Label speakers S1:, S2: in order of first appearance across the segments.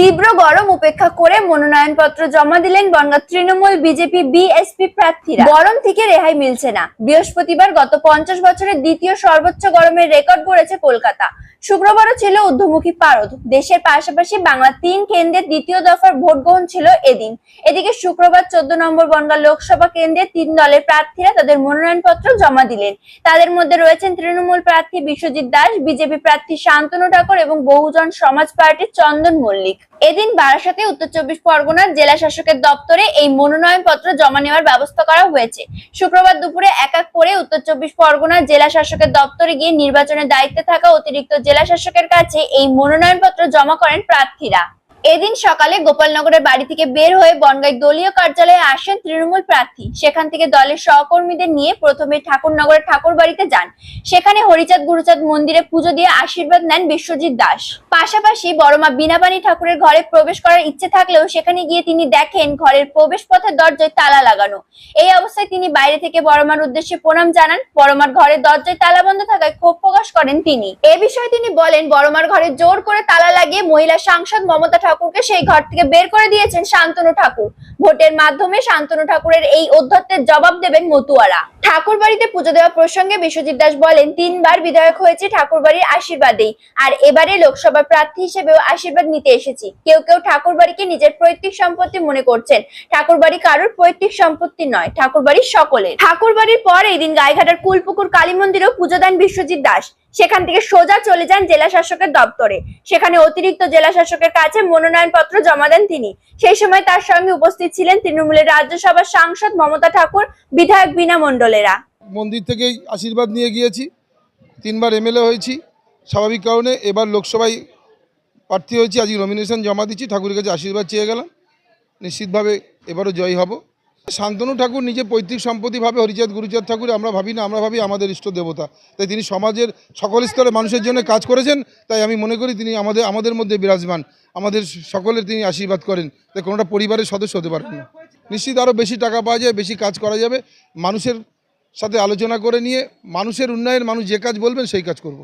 S1: তীব্র গরম উপেক্ষা করে মনোনয়নপত্র জমা দিলেন বনগাঁ তৃণমূল বিজেপি বিএসপি প্রার্থীরা। গরম থেকে রেহাই মিলছে না। বৃহস্পতিবার গত পঞ্চাশ বছরের দ্বিতীয় সর্বোচ্চ গরমের রেকর্ড গড়েছে কলকাতা। শুক্রবারও ছিল ঊর্ধ্বমুখী পারদ। দেশের পাশাপাশি বাংলা তিন কেন্দ্রের দ্বিতীয় দফার ভোট গ্রহণ ছিল এদিন। এদিকে শুক্রবার চোদ্দ নম্বর বনগাঁ লোকসভা কেন্দ্রের তিন দলের প্রার্থীরা তাদের মনোনয়নপত্র জমা দিলেন। তাদের মধ্যে রয়েছেন তৃণমূল প্রার্থী বিশ্বজিৎ দাস, বিজেপি প্রার্থী শান্তনু ঠাকুর এবং বহুজন সমাজ পার্টির চন্দন মল্লিক। এদিন বারাসাতে উত্তর চব্বিশ পরগনার জেলা শাসকের দপ্তরে এই মনোনয়নপত্র জমা নেওয়ার ব্যবস্থা করা হয়েছে। শুক্রবার দুপুরে এক এক করে উত্তর চব্বিশ পরগনার জেলা শাসকের দপ্তরে গিয়ে নির্বাচনের দায়িত্বে থাকা অতিরিক্ত জেলা শাসকের কাছে এই মনোনয়নপত্র জমা করেন প্রার্থীরা। এদিন সকালে গোপালনগরের বাড়ি থেকে বের হয়ে বনগাই দলীয় কার্যালয়ে আসেন তৃণমূল প্রার্থী। সেখান থেকে দলের সহকর্মীদের নিয়ে প্রথমে ঠাকুরনগরের ঠাকুর বাড়িতে যান। সেখানে হরিচাঁদ গুরুচাঁদ মন্দিরে পুজো দিয়ে আশীর্বাদ নেন বিশ্বজিৎ দাস। পাশাপাশি বড়মা বীণাপানি ঠাকুরের ঘরে প্রবেশ করার ইচ্ছে থাকলেও সেখানে গিয়ে তিনি দেখেন ঘরের প্রবেশ পথের দরজায় তালা লাগানো। এই অবস্থায় তিনি বাইরে থেকে বড়মার উদ্দেশ্যে প্রণাম জানান। বড়মার ঘরের দরজায় তালা বন্ধ থাকায় ক্ষোভ প্রকাশ করেন তিনি। এ বিষয়ে তিনি বলেন, বড়মার ঘরে জোর করে তালা লাগিয়ে মহিলা সাংসদ মমতা ঠাকুরকে সেই ঘর থেকে বের করে দিয়েছেন শান্তনু ঠাকুর। ভোটের মাধ্যমে শান্তনু ঠাকুরের এই অধ্যত্বের জবাব দেবেন মতুয়ারা। ঠাকুর বাড়িতে পুজো দেওয়া প্রসঙ্গে বিশ্বজিৎ দাস বলেন, তিনবার বিধায়ক হয়েছে ঠাকুর বাড়ির আশীর্বাদেই। আর এবারে লোকসভা প্রার্থী হিসেবেও আশীর্বাদ নিতে এসেছি। কেউ কেউ ঠাকুর বাড়িকে নিজের পৈতৃক সম্পত্তি মনে করছেন। ঠাকুর বাড়ি কারোর পৈতৃক সম্পত্তি নয় ঠাকুর বাড়ির সকলের। ঠাকুর বাড়ির পর এই দিন গাইঘাটার কুলপুকুর কালী মন্দিরেও পুজো দেন বিশ্বজিৎ দাস। সেখান থেকে সোজা চলে যান জেলা শাসকের দপ্তরে। সেখানে অতিরিক্ত জেলা শাসকের কাছে মনোনয়নপত্র জমা দেন তিনি। সেই সময় তার সঙ্গে উপস্থিত ছিলেন তৃণমূলের রাজ্যসভার সাংসদ মমতা ঠাকুর, বিধায়ক বিনা মণ্ডলেরা।
S2: মন্দির থেকেই আশীর্বাদ নিয়ে গিয়েছি। তিনবার এমএলএ হয়েছি। স্বাভাবিক কারণে এবার লোকসভায় প্রার্থী হয়েছি। আজকে নমিনেশন জমা দিচ্ছি। ঠাকুরের কাছে আশীর্বাদ চেয়ে গেলাম। নিশ্চিতভাবে এবারও জয় হব। শান্তনু ঠাকুর নিজে পৈতৃক সম্পত্তি ভাবে হরিচাঁদ, গুরুচাঁদ ঠাকুর, আমরা ভাবি না, আমরা ভাবি আমাদের ইষ্ট দেবতা। তাই তিনি সমাজের সকল স্তরে মানুষের জন্য কাজ করেছেন, তাই আমি মনে করি তিনি আমাদের আমাদের মধ্যে বিরাজমান। আমাদের সকলের তিনি আশীর্বাদ করেন। তাই কোনোটা পরিবারের সদস্য হতে পারেন না। নিশ্চিত আরও বেশি টাকা পাওয়া যায়, বেশি কাজ করা যাবে। মানুষের সাথে আলোচনা করে নিয়ে, মানুষের উন্নয়ন, মানুষ যে কাজ বলবেন সেই কাজ করব।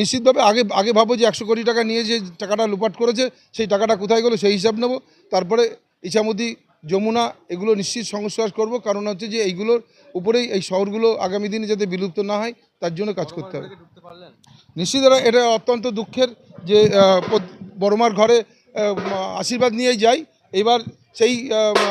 S2: নিশ্চিতভাবে আগে আগে ভাবো যে একশো কোটি টাকা নিয়ে যে টাকাটা লুপাট করেছে, সেই টাকাটা কোথায় গেলো সেই হিসাব নেব। তারপরে ইছামতি যমুনা, এগুলো নিশ্চিত সংস্কার করব। কারণ হচ্ছে যে এইগুলোর উপরেই এই শহরগুলো আগামী দিনে যাতে বিলুপ্ত না হয়, তার জন্য কাজ করতে হবে। নিশ্চিত এটা- অত্যন্ত দুঃখের যে বড়মার ঘরে আশীর্বাদ নিয়েই যাই। এবার সেই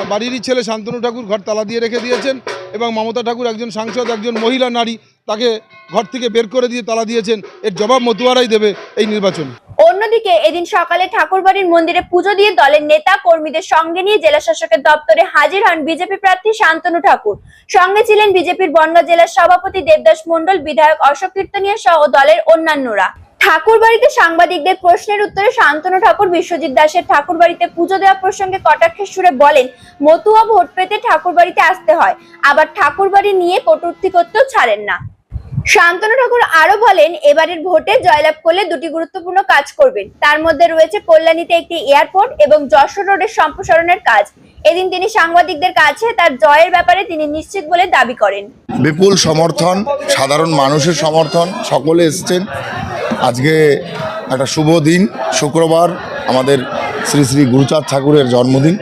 S2: বাড়িরই ছেলে শান্তনু ঠাকুর ঘর তালা দিয়ে রেখে দিয়েছেন এবং মমতা ঠাকুর একজন সাংসদ, একজন মহিলা নারী তাকে ঘর থেকে বের করে দিয়ে তালা দিয়েছেন। এর জবাব মতুয়ারাই দেবে এই নির্বাচন।
S1: অন্যদিকে এদিন সকালে ঠাকুরবাড়ির মন্দিরে পুজো দিয়ে দলের নেতা কর্মীদের সঙ্গে নিয়ে জেলা শাসকের দপ্তরে হাজির হন বিজেপি প্রার্থী শান্তনু ঠাকুর। সঙ্গে ছিলেন বিজেপির বনগাঁ জেলার সভাপতি দেবদাস মন্ডল বিধায়ক অশোক কীর্তনিয়া সহ দলের অন্যান্যরা। ঠাকুরবাড়িতে সাংবাদিকদের প্রশ্নের উত্তরে শান্তনু ঠাকুর বিশ্বজিৎ দাসের ঠাকুর বাড়িতে পুজো দেওয়া প্রসঙ্গে কটাক্ষের সুরে বলেন, মতুয়া ভোট পেতে ঠাকুর বাড়িতে আসতে হয়, আবার ঠাকুর বাড়ি নিয়ে কটূক্তি করতেও ছাড়েন না। শান্তনু ঠাকুর আরও বলেন, এবারের ভোটে জয়লাভ করলে দুটি গুরুত্বপূর্ণ কাজ করবেন। তার মধ্যে রয়েছে কল্যাণীতে একটি এয়ারপোর্ট এবং যশোর রোডের সম্প্রসারণের কাজ। এদিন তিনি সাংবাদিকদের কাছে তার জয়ের ব্যাপারে তিনি নিশ্চিত বলে দাবি করেন।
S3: বিপুল সমর্থন, সাধারণ মানুষের সমর্থন, সকলে এসছেন। আজকে একটা শুভ দিন, শুক্রবার, আমাদের শ্রী শ্রী গুরুচাঁদ ঠাকুরের জন্মদিন।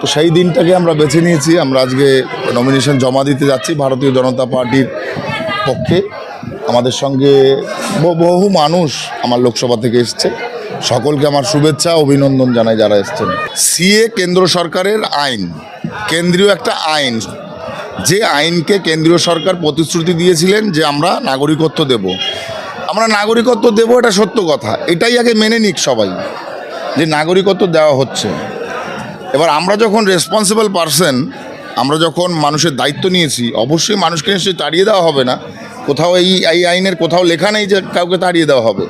S3: তো সেই দিনটাকে আমরা বেছে নিয়েছি। আমরা আজকে নমিনেশন জমা দিতে যাচ্ছি, ভারতীয় জনতা পার্টির পক্ষে আমাদের সঙ্গে বহু মানুষ আমার লোকসভা থেকে এসছে। সকলকে আমার শুভেচ্ছা, অভিনন্দন জানাই যারা এসছেন। সিএ কেন্দ্র সরকারের আইন, কেন্দ্রীয় একটা আইন। যে আইনকে কেন্দ্রীয় সরকার প্রতিশ্রুতি দিয়েছিলেন যে আমরা নাগরিকত্ব দেব। আমরা নাগরিকত্ব দেব এটা সত্য কথা। এটাই আগে মেনে নিক সবাই যে নাগরিকত্ব দেওয়া হচ্ছে। এবার আমরা যখন রেসপন্সিবল পারসন আমরা যখন মানুষের দায়িত্ব নিয়েছি, অবশ্যই মানুষকে নিশ্চয়ই তাড়িয়ে দেওয়া হবে না। কোথাও এই এই আইনের কোথাও লেখা নেই যে কাউকে তাড়িয়ে দেওয়া হবে।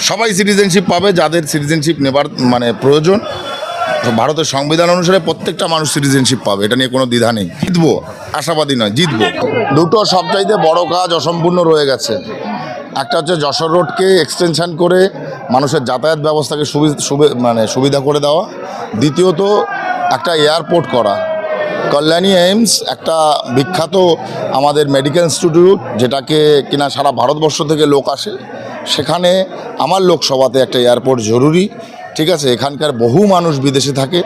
S3: সবাই সিটিজেনশিপ পাবে, যাদের সিটিজেনশিপ নেবার মানে প্রয়োজন। ভারতের সংবিধান অনুসারে প্রত্যেকটা মানুষ সিটিজেনশিপ পাবে, এটা নিয়ে কোনো দ্বিধা নেই। জিতবো, আশাবাদী নয়, জিতবো। দুটো সবচাইতে বড় কাজ অসম্পূর্ণ রয়ে গেছে। একটা হচ্ছে যশোর রোডকে এক্সটেনশন করে মানুষের যাতায়াত ব্যবস্থাকে সুবি- মানে সুবিধা করে দেওয়া। দ্বিতীয়ত একটা এয়ারপোর্ট করা। কল্যাণী এইমস একটা বিখ্যাত আমাদের মেডিকেল ইনস্টিটিউট, যেটাকে কিনা সারা ভারতবর্ষ থেকে লোক আসে। সেখানে আমার লোকসভাতে একটা এয়ারপোর্ট জরুরি, ঠিক আছে? এখানকার বহু মানুষ বিদেশে থাকে,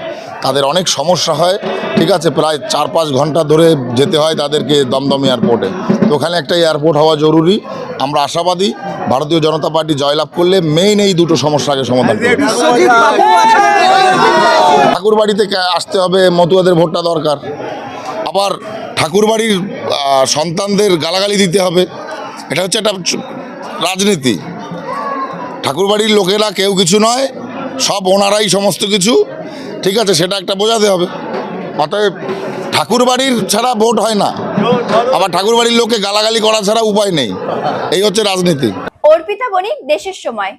S3: তাদের অনেক সমস্যা হয়, ঠিক আছে? প্রায় চার পাঁচ ঘণ্টা ধরে যেতে হয় তাদেরকে দমদম এয়ারপোর্টে। তো ওখানে একটা এয়ারপোর্ট হওয়া জরুরি। আমরা আশাবাদী ভারতীয় জনতা পার্টি জয়লাভ করলে মেইন এই দুটো সমস্যাকে সমাধান করবে। ঠাকুর বাড়িতে আসতে হবে, মতুয়াদের ভোটটা দরকার। আবার ঠাকুর বাড়ির সন্তানদের গালাগালি দিতে হবে। এটা হচ্ছে একটা রাজনীতি। ঠাকুর বাড়ির লোকেরা কেউ কিছু নয়, সব ওনারাই সমস্ত কিছু। ঠিক আছে, সেটা একটা বোঝাতে হবে। অতএব ঠাকুর বাড়ির ছাড়া ভোট হয় না। আবার ঠাকুর বাড়ির লোককে গালাগালি করা ছাড়া উপায় নেই। এই হচ্ছে রাজনীতি।
S1: অর্পিতা বণিক, দেশের সময়।